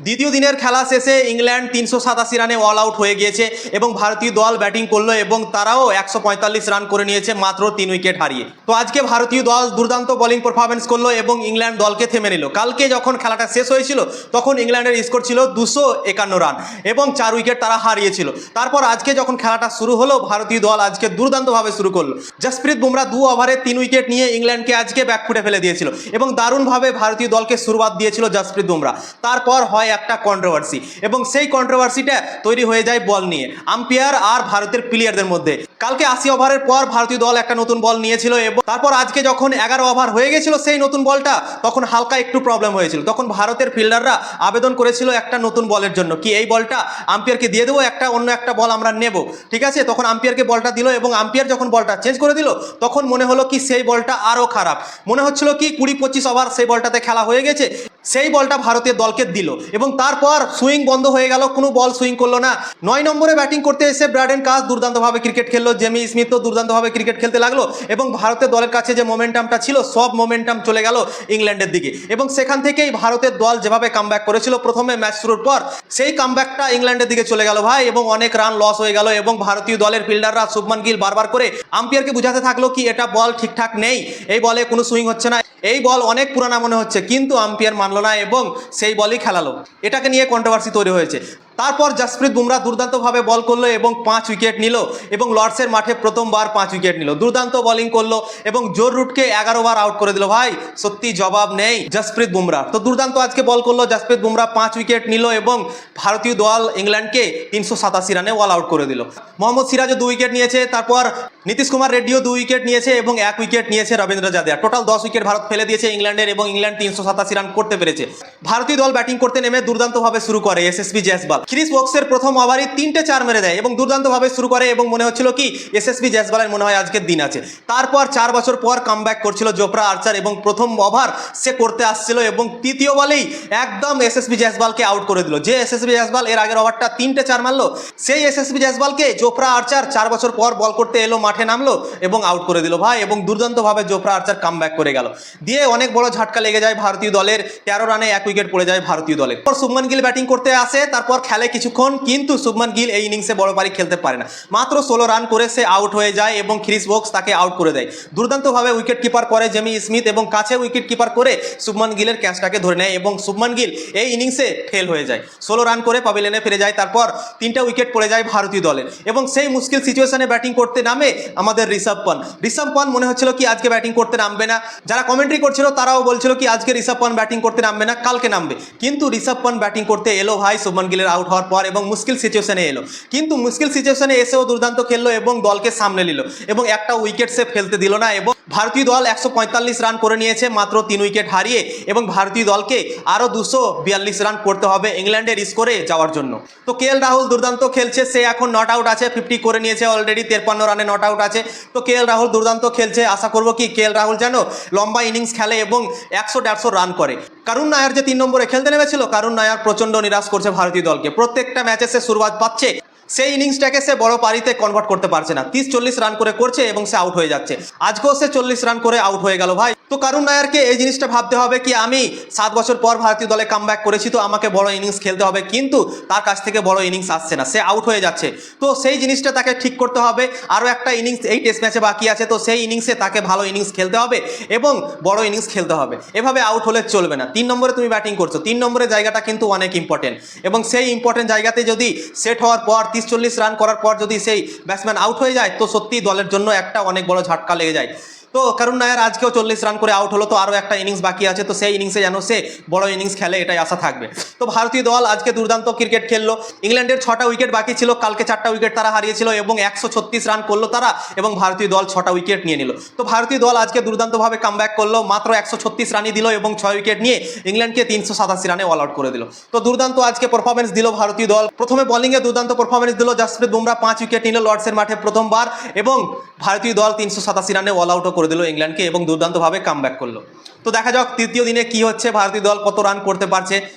দ্বিতীয় দিনের খেলা শেষে ইংল্যান্ড তিনশো সাতাশি রানে অল আউট হয়ে গিয়েছে এবং ভারতীয় দল ব্যাটিং করল এবং তারাও একশো পঁয়তাল্লিশ রান করে নিয়েছে মাত্র তিন উইকেট হারিয়ে। তো আজকে ভারতীয় দল দুর্দান্ত বোলিং পারফরমেন্স করল এবং ইংল্যান্ড দলকে থেমে নিল। কালকে যখন খেলাটা শেষ হয়েছিল, তখন ইংল্যান্ডের স্কোর ছিল দুশো একান্ন রান এবং চার উইকেট তারা হারিয়েছিল। তারপর আজকে যখন খেলাটা শুরু হলো, ভারতীয় দল আজকে দুর্দান্তভাবে শুরু করল। জসপ্রীত বুমরা দু ওভারে তিন উইকেট নিয়ে ইংল্যান্ডকে আজকে ব্যাক ব্যাকফুটে ফেলে দিয়েছিল এবং দারুণভাবে ভারতীয় দলকে শুরুয়াত দিয়েছিল জসপ্রীত বুমরা। তারপর হয় একটা কন্ট্রোভার্সি এবং সেই কন্ট্রোভার্সিটা তৈরি হয়ে যায় বল নিয়ে। আম্পায়ার আর ভারতের প্লেয়ারদের মধ্যে। কালকে আশি ওভারের পর ভারতীয় দল একটা নতুন বল নিয়েছিল এবং তারপর আজকে যখন এগারো ওভার হয়ে গেছিল সেই নতুন বলটা, তখন হালকা একটু প্রবলেম হয়েছিল। তখন ভারতের ফিল্ডাররা আবেদন করেছিল একটা নতুন বলের জন্য। কি এই বলটা আম্পায়ারকে দিয়ে দেবো? একটা অন্য একটা বল আমরা নেব। ঠিক আছে? তখন আম্পায়ারকে বলটা দিল এবং আম্পায়ার যখন বলটা চেঞ্জ করে দিল, তখন মনে হলো কি সেই বলটা আরও খারাপ। মনে হচ্ছিল কি কুড়ি পঁচিশ ওভার সেই বলটাতে খেলা হয়ে গেছে। সেই বলটা ভারতের দলকে দিল এবং তারপর সুইং বন্ধ হয়ে গেল, কোনো বল সুইং করল না। নয় নম্বরে ব্যাটিং করতে এসে ব্র্যাডেন কাস দুর্দান্তভাবে ক্রিকেট খেললো, জেমি স্মিথ তো দুর্দান্তভাবে ক্রিকেট খেলতে লাগল এবং ভারতের দলের কাছে যে মোমেন্টামটা ছিল, সব মোমেন্টাম চলে গেল ইংল্যান্ডের দিকে। এবং সেখান থেকেই ভারতের দল যেভাবে কামব্যাক করেছিল প্রথমে ম্যাচ শুরুর পর, সেই কামব্যাকটা ইংল্যান্ডের দিকে চলে গেল ভাই এবং অনেক রান লস হয়ে গেল এবং ভারতীয় দলের ফিল্ডাররা শুভমান গিল বারবার করে আম্পিয়ারকে বুঝাতে থাকল কি এটা বল ঠিকঠাক নেই, এই বলে কোনো সুইং হচ্ছে না। এই বল অনেক পুরানা মনে হচ্ছে, কিন্তু আম্পিয়ার মানলো না এবং সেই বলই খেলালো। এটাকে নিয়ে কন্ট্রোভার্সি তৈরি হয়েছে। তারপর জসপ্রীত বুমরা দুর্দান্তভাবে বল করল এবং পাঁচ উইকেট নিল এবং লর্ডসের মাঠে প্রথমবার পাঁচ উইকেট নিল। দুর্দান্ত বলিং করল এবং জোর রুটকে এগারো বার আউট করে দিল। ভাই, সত্যি জবাব নেই জসপ্রীত বুমরা। তো দুর্দান্ত আজকে বল করল জসপ্রীত বুমরা, পাঁচ উইকেট নিল এবং ভারতীয় দল ইংল্যান্ডকে তিনশো সাতাশি রানে অল আউট করে দিল। মোহাম্মদ সিরাজও দু উইকেট নিয়েছে, তারপর নীতিশ কুমার রেড্ডিও দু উইকেট নিয়েছে এবং এক উইকেট নিয়েছে রবীন্দ্র জাদেজা। টোটাল দশ উইকেট ভারত ফেলে দিয়েছে ইংল্যান্ডের এবং ইংল্যান্ড তিনশো সাতাশি রান করতে পেরেছে। ভারতীয় দল ব্যাটিং করতে নেমে দুর্দান্তভাবে শুরু করে এসএসবি জয়সবাল ক্রিস বক্সের প্রথম ওভারই তিনটে চার মেরে দেয় এবং দুর্দান্তভাবে শুরু করে এবং মনে হচ্ছিল কি, এসএসবি জয়সবালের মনে হয় আজকের দিন আছে। তারপর চার বছর পর কামব্যাক করছিল জোফরা আর্চার এবং প্রথম ওভার সে করতে আসছিল এবং তৃতীয় বলেই একদম এসএসবি জয়সবালকে আউট করে দিল। যে এসএসবি জয়সবাল এর আগের ওভারটা তিনটে চার মারলো, সেই এসএসবি জয়সবালকে জোফরা আর্চার চার বছর পর বল করতে এলো, মাঠে নামলো এবং আউট করে দিল ভাই এবং দুর্দান্তভাবে জোফরা আর্চার কামব্যাক করে গেল। দিয়ে অনেক বড় ঝাটকা লেগে যায় ভারতীয় দলের, তেরো রানে এক উইকেট পড়ে যায় ভারতীয় দলের। পর শুভমান গিল ব্যাটিং করতে আসে, তারপর খেলে কিছুক্ষণ, কিন্তু শুভমান গিল এই ইনিংসে বড় পারি খেলতে পারে না। মাত্র ষোলো রান করে সে আউট হয়ে যায় এবং খ্রিস বক্স তাকে আউট করে দেয়। দুর্দান্তভাবে উইকেট কিপার করে জেমি স্মিথ এবং কাছে উইকেট কিপার করে শুভমান গিলের ক্যাচটাকে ধরে নেয় এবং শুভমান গিল এই ইনিংসে ফেল হয়ে যায়। ষোলো রান করে পাবিলেনে ফিরে যায়, তারপর তিনটা উইকেট পড়ে যায় ভারতীয় দলের এবং সেই মুশকিল সিচুয়েশনে ব্যাটিং করতে নামে আমাদের ঋষভ পান ঋষভ পান মনে হচ্ছিল কি আজকে ব্যাটিং করতে নামবে না? যারা কমেন্ট্রি করছিল তারাও বলছিল কি আজকে ঋষভ পান ব্যাটিং করতে নামবে না, কালকে নামবে। কিন্তু ঋষভ পান ব্যাটিং করতে এলো ভাই শুভমান গিলের আউট হওয়ার পর এবং মুশকিল সিচুয়েশনে এলো। কিন্তু মুশকিল সিচুয়েশনে এসেও দুর্দান্ত খেললো এবং দলকে সামনে নিল এবং একটা উইকেট সে ফেলতে দিল না এবং ভারতীয় দল একশো পঁয়তাল্লিশ রান করে নিয়েছে, মাত্র তিন উইকেট হারিয়ে, এবং ভারতীয় দলকে আরও দুশো বিয়াল্লিশ রান করতে হবে ইংল্যান্ডের স্কোরে যাওয়ার জন্য। তো কে রাহুল দুর্দান্ত খেলছে, সে এখন নট আউট আছে ফিফটি করে নিয়েছে অলরেডি তেরপান্ন রানে নট আউট আছে। তো কে রাহুল দুর্দান্ত খেলছে, আশা করব কি কে রাহুল যেন লম্বা ইনিংস খেলে এবং একশো দেড়শো রান করে। কারুন নায়ার যে তিন নম্বরে খেলতে নেমেছিল, কারুন নায়ার প্রচণ্ড নিরাশ করছে ভারতীয় দলকে। প্রত্যেকটা ম্যাচে সে শুরুয়াত পাচ্ছে। সেই ইনিংসটাকে সে বড় পারিতে কনভার্ট করতে পারছে না। তিরিশ চল্লিশ রান করে করছে এবং সে আউট হয়ে যাচ্ছে। আজকেও সে চল্লিশ রান করে আউট হয়ে গেল ভাই। তো কারুন নায়ারকে এই জিনিসটা ভাবতে হবে কি আমি সাত বছর পর ভারতীয় দলে কাম করেছি, তো আমাকে বড় ইনিংস খেলতে হবে। কিন্তু তার কাছ থেকে বড় ইনিংস আসছে না, সে আউট হয়ে যাচ্ছে। তো সেই জিনিসটা তাকে ঠিক করতে হবে। আরও একটা ইনিংস এই টেস্ট ম্যাচে বাকি আছে, তো সেই ইনিংসে তাকে ভালো ইনিংস খেলতে হবে এবং বড় ইনিংস খেলতে হবে। এভাবে আউট হলে চলবে না। তিন নম্বরে তুমি ব্যাটিং করছ। তিন নম্বরের জায়গাটা কিন্তু অনেক ইম্পর্টেন্ট এবং সেই ইম্পর্টেন্ট জায়গাতে যদি সেট হওয়ার পর, তিরিশ চল্লিশ রান করার পর যদি সেই ব্যাটসম্যান আউট হয়ে যায়, তো সত্যিই দলের জন্য একটা অনেক বড় ঝাটকা লেগে যায়। তো কারণ নায়ার আজকেও চল্লিশ রান করে আউট হলো, তো আরও একটা ইনিংস বাকি আছে, তো সেই ইনিংসে যেন সে বড় ইনিংস খেলে, এটাই আশা থাকবে। তো ভারতীয় দল আজকে দুর্দান্ত ক্রিকেট খেললো। ইংল্যান্ডের ছটা উইকেট বাকি ছিল, কালকে চারটা উইকেট তারা হারিয়েছিল এবং একশো ছত্রিশ রান করল তারা এবং ভারতীয় দল ছটা উইকেট নিয়ে নিল। তো ভারতীয় দল আজকে দুর্দান্তভাবে কাম ব্যাক করল, মাত্র একশো ছত্রিশ রানই দিল এবং ছয় উইকেট নিয়ে ইংল্যান্ডকে তিনশো সাতাশি রানে অল আউট করে দিল। তো দুর্দান্ত আজকে পারফরমেন্স দিল ভারতীয় দল। প্রথমে বোলিংয়ে দুর্দান্ত পারফরমেন্স দিল, জাসপ্রীত বুমরা পাঁচ উইকেট নিল লর্ডসের মাঠে প্রথমবার এবং ভারতীয় দল তিনশো সাতাশি রানে অল আউটও করে দিল ইংল্যান্ডকে এবং দুর্দান্তভাবে কাম করল। তো দেখা যাক তৃতীয় দিনে কি হচ্ছে, ভারতীয় দল কত রান করতে পারছে।